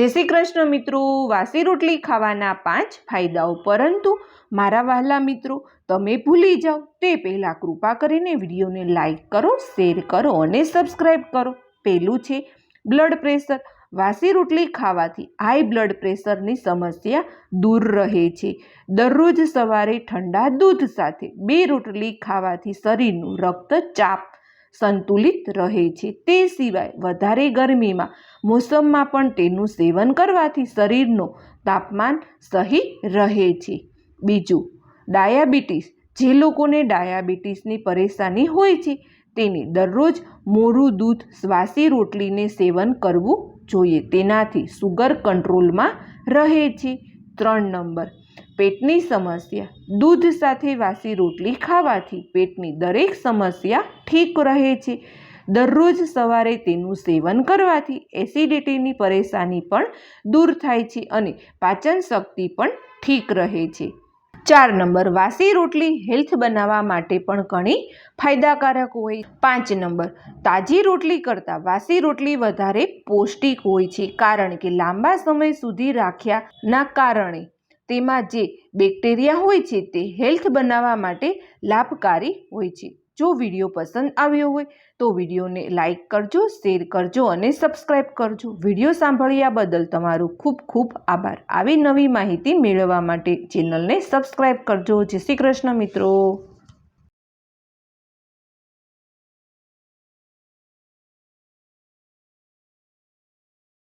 જય શ્રી કૃષ્ણ મિત્રો. વાસી રોટલી ખાવાના પાંચ ફાયદાઓ. પરંતુ મારા વહાલા મિત્રો, તમે ભૂલી જાઓ. તે પહેલાં કૃપા કરીને વિડીયોને લાઈક કરો, શેર કરો અને સબસ્ક્રાઈબ કરો. પહેલું છે બ્લડ પ્રેશર. વાસી રોટલી ખાવાથી હાઈ બ્લડ પ્રેશરની સમસ્યા દૂર રહે છે. દરરોજ સવારે ઠંડા દૂધ સાથે બે રોટલી ખાવાથી શરીરનું રક્તચાપ સંતુલિત રહે છે. તે સિવાય વધારે ગરમીમાં મોસમમાં પણ તેનું સેવન કરવાથી શરીરનું તાપમાન સહી રહે છે. બીજું, ડાયાબિટીસ. જે લોકોને ડાયાબિટીસની પરેશાની હોય છે, તેને દરરોજ મોરું દૂધ શ્વાસી રોટલીને સેવન કરવું જોઈએ. તેનાથી સુગર કંટ્રોલમાં રહે છે. ત્રણ નંબર પેટની સમસ્યા. દૂધ સાથે વાસી રોટલી ખાવાથી પેટની દરેક સમસ્યા ઠીક રહે છે. દરરોજ સવારે તેનું સેવન કરવાથી એસિડિટીની પરેશાની પણ દૂર થાય છે અને પાચન શક્તિ પણ ઠીક રહે છે. ચાર નંબર, વાસી રોટલી હેલ્થ બનાવવા માટે પણ ઘણી ફાયદાકારક હોય. પાંચ નંબર, તાજી રોટલી કરતાં વાસી રોટલી વધારે પૌષ્ટિક હોય છે, કારણ કે લાંબા સમય સુધી રાખ્યાના કારણે તેમાં જે બેક્ટેરિયા હોય છે તે હેલ્થ બનાવવા માટે લાભકારી હોય છે. જો વીડિયો પસંદ આવ્યો હોય તો વિડીયોને લાઈક કરજો, શેર કરજો અને સબસ્ક્રાઈબ કરજો. વીડિયો સાંભળ્યા બદલ તમારો ખૂબ ખૂબ આભાર. આવી નવી માહિતી મેળવવા માટે ચેનલને સબસ્ક્રાઈબ કરજો. જય શ્રી કૃષ્ણ મિત્રો.